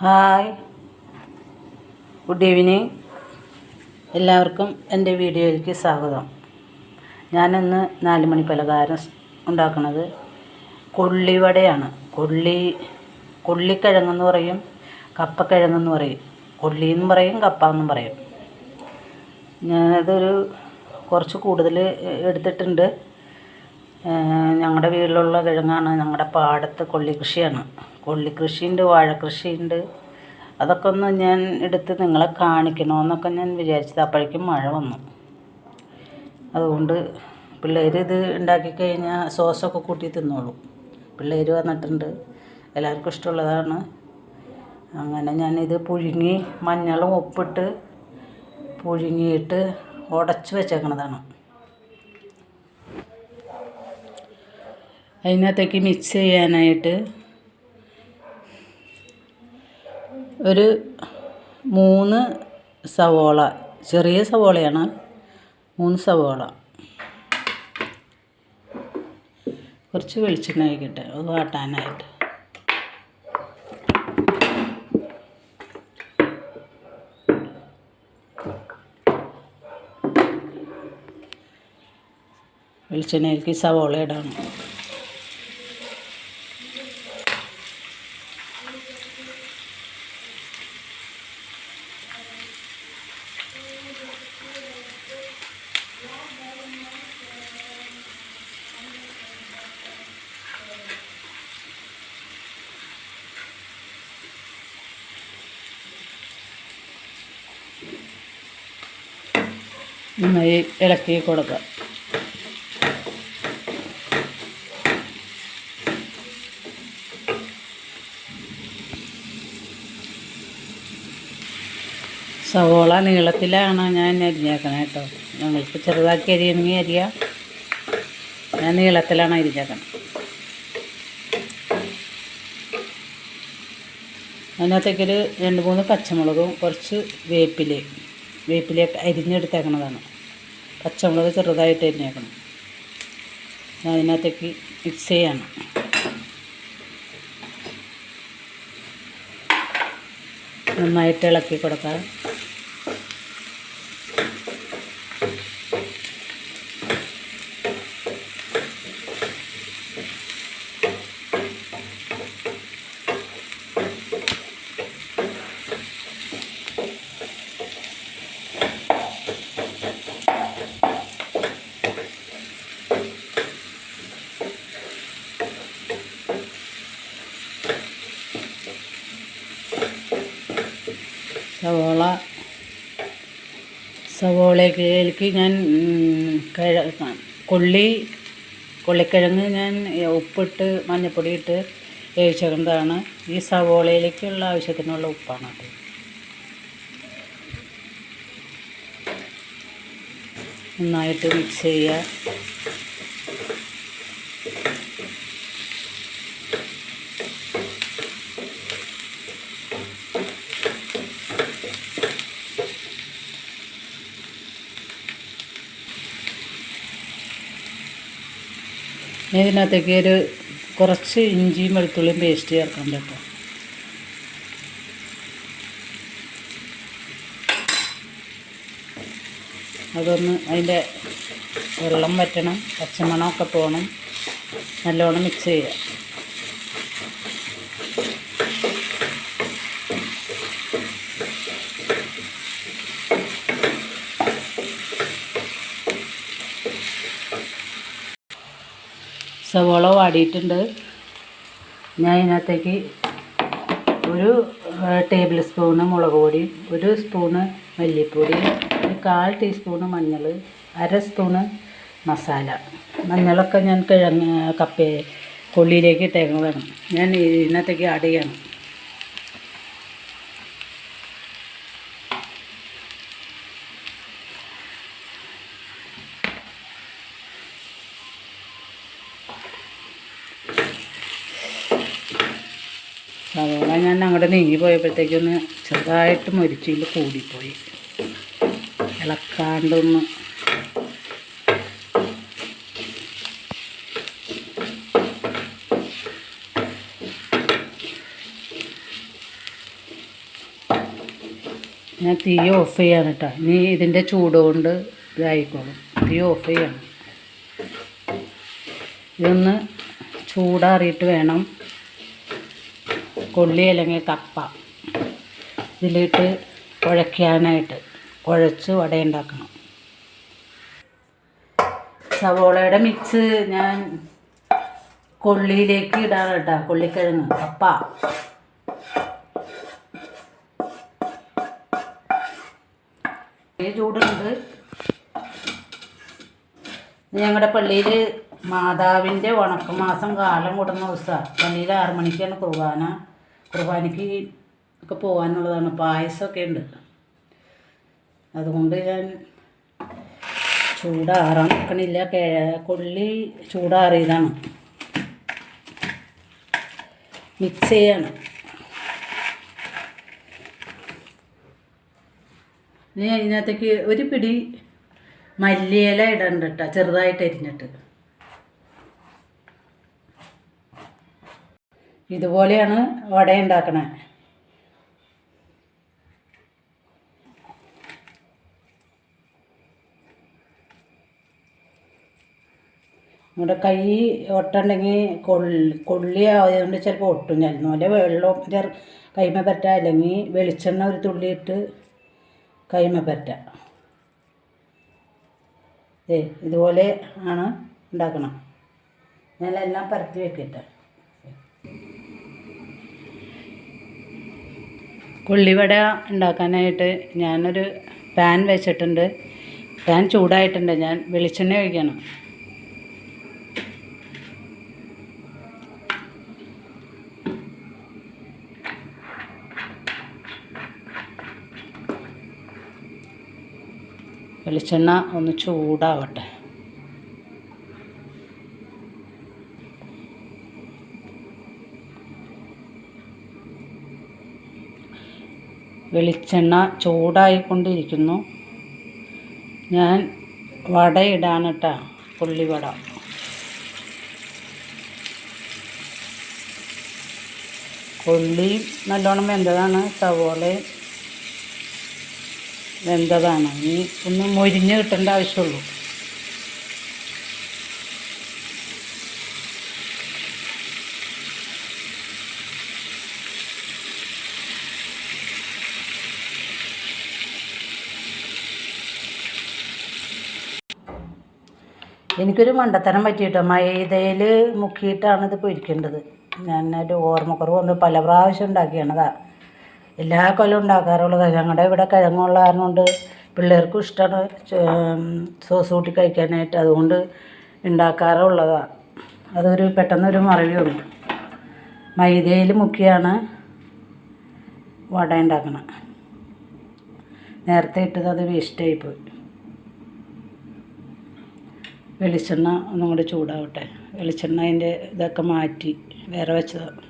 Hi. Good evening എല്ലാവർക്കും എന്റെ വീഡിയോയിലേക്ക് സ്വാഗതം. ഞാനിന്ന് നാല് മണി പലഹാരം ഉണ്ടാക്കുന്നത് കൊള്ളിവടയാണ്. കൊള്ളി കൊള്ളിക്കിഴങ്ങെന്ന് പറയും കപ്പക്കിഴങ്ങെന്ന് പറയും. കൊള്ളി എന്നും പറയും കപ്പ എന്നും പറയും. ഞാനതൊരു കുറച്ച് കൂടുതൽ എടുത്തിട്ടുണ്ട്. ഞങ്ങളുടെ വീട്ടിലുള്ള കിഴങ്ങാണ് ഞങ്ങളുടെ പാടത്ത് കൊള്ളി കൃഷിയാണ്. കൊള്ളി കൃഷിയുണ്ട് വാഴ കൃഷിയുണ്ട്. അതൊക്കെ ഒന്ന് ഞാൻ എടുത്ത് നിങ്ങളെ കാണിക്കണമെന്നൊക്കെ ഞാൻ വിചാരിച്ചത്. അപ്പോഴേക്കും മഴ വന്നു. അതുകൊണ്ട് പിള്ളേർ ഇത് ഉണ്ടാക്കി കഴിഞ്ഞാൽ സോസൊക്കെ കൂട്ടി തിന്നോളൂ. പിള്ളേർ വന്നിട്ടുണ്ട്. എല്ലാവർക്കും ഇഷ്ടമുള്ളതാണ്. അങ്ങനെ ഞാനിത് പുഴുങ്ങി മഞ്ഞളും ഉപ്പിട്ട് പുഴുങ്ങിയിട്ട് ഉടച്ച് വെച്ചേക്കണതാണ്. അതിനകത്തേക്ക് മിക്സ് ചെയ്യാനായിട്ട് ഒരു മൂന്ന് സവോള ചെറിയ സവോളയാണ്. മൂന്ന് സവോള. കുറച്ച് വെളിച്ചെണ്ണ ഒഴിക്കട്ടെ അത് വാട്ടാനായിട്ട്. വെളിച്ചെണ്ണയിലേക്ക് സവോള ഇടണം. നന്നായി ഇളക്കി കൊടുക്കുക സവോള നീളത്തിലാണ് ഞാൻ അരിഞ്ഞേക്കണേ കേട്ടോ. ഞങ്ങൾക്ക് ചെറുതാക്കി അരിയണമെങ്കിൽ അരിയാം. ഞാൻ നീളത്തിലാണ് അരിഞ്ഞേക്കണം. അതിനകത്തേക്കൊരു രണ്ട് മൂന്ന് പച്ചമുളകും കുറച്ച് വേപ്പില വേപ്പിലയൊക്കെ അരിഞ്ഞെടുത്തേക്കണതാണ്. പച്ചമുളക് ചെറുതായിട്ട് അരിഞ്ഞേക്കണം. അതിനകത്തേക്ക് മിക്സ് ചെയ്യണം. നന്നായിട്ട് ഇളക്കി കൊടുക്കാം സവോള സവോളയ്ക്ക് ഞാൻ കൊള്ളി കൊള്ളിക്കിഴങ്ങ് ഞാൻ ഉപ്പിട്ട് മഞ്ഞൾപ്പൊടി ഇട്ട് വേവിച്ചേക്കുന്നതാണ് ഈ സവോളയിലേക്കുള്ള ആവശ്യത്തിനുള്ള ഉപ്പാണ് അത്. നന്നായിട്ട് മിക്സ് ചെയ്യുക. ഇതിനകത്തേക്ക് ഒരു കുറച്ച് ഇഞ്ചിയും വെളുത്തുള്ളിയും പേസ്റ്റ് ചേർക്കാൻ കേട്ടോ അതൊന്ന് അതിന്റെ വെള്ളം വറ്റണം പച്ചമണമൊക്കെ പോകണം. നല്ലോണം മിക്സ് ചെയ്യുക. സവോള വാടിയിട്ടുണ്ട്. ഞാൻ ഇതിനകത്തേക്ക് ഒരു ടേബിൾ സ്പൂണ് മുളക് പൊടി ഒരു സ്പൂണ് മല്ലിപ്പൊടി ഒരു കാൽ ടീസ്പൂണ് മഞ്ഞൾ അര സ്പൂണ് മസാല. മഞ്ഞളൊക്കെ ഞാൻ കിഴങ്ങ് കപ്പ കൊള്ളിയിലേക്ക് ഇട്ടേക്കുന്നതാണ്. ഞാൻ ഇതിനകത്തേക്ക് ആഡ് ചെയ്യണം. സവോള ഞാൻ അങ്ങോട്ട് നീങ്ങി പോയപ്പോഴത്തേക്കൊന്ന് ചെറുതായിട്ട് മരിച്ചിൽ കൂടിപ്പോയി. ഇളക്കാണ്ടൊന്ന്. ഞാൻ തീ ഓഫ് ചെയ്യാണ് കേട്ടോ. ഇനി ഇതിന്റെ ചൂടുകൊണ്ട് ഇതായിക്കോളും. തീ ഓഫ് ചെയ്യണം. ഇതൊന്ന് ചൂടാറിയിട്ട് വേണം. കൊള്ളി അല്ലെങ്കിൽ കപ്പ. ഇതിലിട്ട് കുഴയ്ക്കാനായിട്ട് കുഴച്ച് വടയുണ്ടാക്കണം. സവോളയുടെ മിക്സ് ഞാൻ കൊള്ളിയിലേക്ക് ഇടാറ് കേട്ടോ കൊള്ളിക്കിഴങ്ങ് കപ്പ. ചൂടുണ്ട്. ഞങ്ങളുടെ പള്ളിയിൽ മാതാവിന്റെ ഉണക്കമാസം കാലം കൂടുന്ന ദിവസമാണ് പള്ളിയിൽ ആറുമണിക്കാണ് കുർബാന. കുർബാനയ്ക്ക് ഒക്കെ പോകാനുള്ളതാണ്. പായസമൊക്കെ ഉണ്ട്. അതുകൊണ്ട് ഞാൻ ചൂടാറാൻ നിൽക്കണില്ല. കൊള്ളി ചൂടാറിയതാണ്. മിക്സ് ചെയ്യാണ്. ഇനി അതിനകത്തേക്ക് ഒരു പിടി മല്ലിയില ഇടണ്ട കേട്ടോ ചെറുതായിട്ട് അരിഞ്ഞിട്ട്. ഇതുപോലെയാണ് വട ഉണ്ടാക്കണേ. നമ്മുടെ കൈ ഒട്ടുണ്ടെങ്കിൽ കൊള്ളി കൊള്ളി ആയതുകൊണ്ട് ചിലപ്പോൾ ഒട്ടും ചെല്ലുന്നു അല്ലെ വെള്ളം കൈമ പറ്റ അല്ലെങ്കിൽ വെളിച്ചെണ്ണ ഒരു തുള്ളി ഇട്ട് കൈമ പറ്റ. ഇതുപോലെ ആണ് ഉണ്ടാക്കണം. ഞാനെല്ലാം പരത്തി വെക്കട്ടെ. കൊള്ളിവട ഉണ്ടാക്കാനായിട്ട് ഞാനൊരു പാൻ വെച്ചിട്ടുണ്ട്. പാൻ ചൂടായിട്ടുണ്ട്. ഞാൻ വെളിച്ചെണ്ണ ഒഴിക്കണം. വെളിച്ചെണ്ണ ഒന്ന് ചൂടാവട്ടെ. വെളിച്ചെണ്ണ ചൂടായിക്കൊണ്ടിരിക്കുന്നു. ഞാൻ വട ഇടാണ് കേട്ടോ പുള്ളിവട. ഉള്ളി നല്ലോണം വെന്തതാണ് സവോളയും വെന്തതാണ്. ഇനി ഒന്ന് മൊരിഞ്ഞ് കിട്ടേണ്ട ആവശ്യമുള്ളൂ. എനിക്കൊരു മണ്ടത്തരം പറ്റിയിട്ടോ? മൈദയിൽ മുക്കിയിട്ടാണ് ഇത് പൊരിക്കേണ്ടത്. ഞാൻ ഒരു ഓർമ്മക്കുറവ് വന്ന് പല പ്രാവശ്യം ഉണ്ടാക്കിയാണതാ. എല്ലാ കൊല്ലം ഉണ്ടാക്കാറുള്ളതാണ് ഞങ്ങളുടെ ഇവിടെ കിഴങ്ങുള്ള കാരണം കൊണ്ട് പിള്ളേർക്കും ഇഷ്ടമാണ് സോസ് കൂട്ടി കഴിക്കാനായിട്ട് അതുകൊണ്ട് ഉണ്ടാക്കാറുള്ളതാണ് അതൊരു പെട്ടെന്നൊരു മറവി മൈദയിൽ മുക്കിയാണ് വട ഉണ്ടാക്കണം. നേരത്തെ ഇട്ടത് അത് വേസ്റ്റായിപ്പോയി വെളിച്ചെണ്ണ ഒന്നും കൂടി ചൂടാവട്ടെ. വെളിച്ചെണ്ണ അതിന്റെ ഇതൊക്കെ മാറ്റി വേറെ വെച്ചതാണ്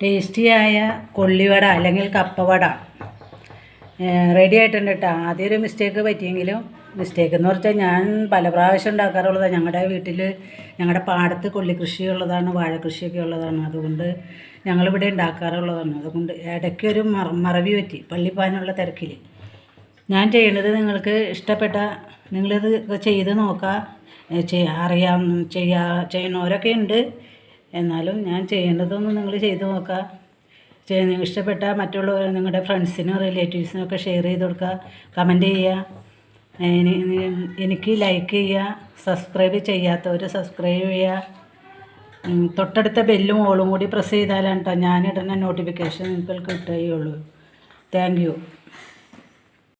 ടേസ്റ്റിയായ കൊള്ളിവട അല്ലെങ്കിൽ കപ്പവട. റെഡി ആയിട്ടുണ്ട് കേട്ടോ ആദ്യം ഒരു മിസ്റ്റേക്ക് പറ്റിയെങ്കിലും മിസ്റ്റേക്ക് എന്ന് പറഞ്ഞാൽ ഞാൻ പല പ്രാവശ്യം ഉണ്ടാക്കാറുള്ളതാണ് ഞങ്ങളുടെ വീട്ടിൽ ഞങ്ങളുടെ പാടത്ത് കൊള്ളി കൃഷിയുള്ളതാണ് വാഴ കൃഷിയൊക്കെ ഉള്ളതാണ്. അതുകൊണ്ട് ഞങ്ങളിവിടെ ഉണ്ടാക്കാറുള്ളതാണ്. അതുകൊണ്ട് ഇടയ്ക്ക് ഒരു മറ മറവി പറ്റി പള്ളിപ്പാനുള്ള തിരക്കിൽ ഞാൻ ചെയ്യണത് നിങ്ങൾക്ക് ഇഷ്ടപ്പെട്ട നിങ്ങളിത് ചെയ്ത് നോക്കുക അറിയാം ചെയ്യാ ചെയ്യണവരൊക്കെ ഉണ്ട്. എന്നാലും ഞാൻ ചെയ്യേണ്ടതൊന്നും നിങ്ങൾ ചെയ്തു നോക്കുക. ഇഷ്ടപ്പെട്ട മറ്റുള്ളവർ നിങ്ങളുടെ ഫ്രണ്ട്സിനും റിലേറ്റീവ്സിനും ഒക്കെ ഷെയർ ചെയ്ത് കൊടുക്കുക. കമന്റ് ചെയ്യുക. എനി- എനി- എനിക്ക് ലൈക്ക് ചെയ്യുക. സബ്സ്ക്രൈബ് ചെയ്യാത്തവർ സബ്സ്ക്രൈബ് ചെയ്യുക. തൊട്ടടുത്ത ബെല്ലും ഓളും കൂടി പ്രസ് ചെയ്താലാണ് കേട്ടോ ഞാനിടുന്ന നോട്ടിഫിക്കേഷൻ നിങ്ങൾക്ക് കിട്ടുകയുള്ളൂ. Thank you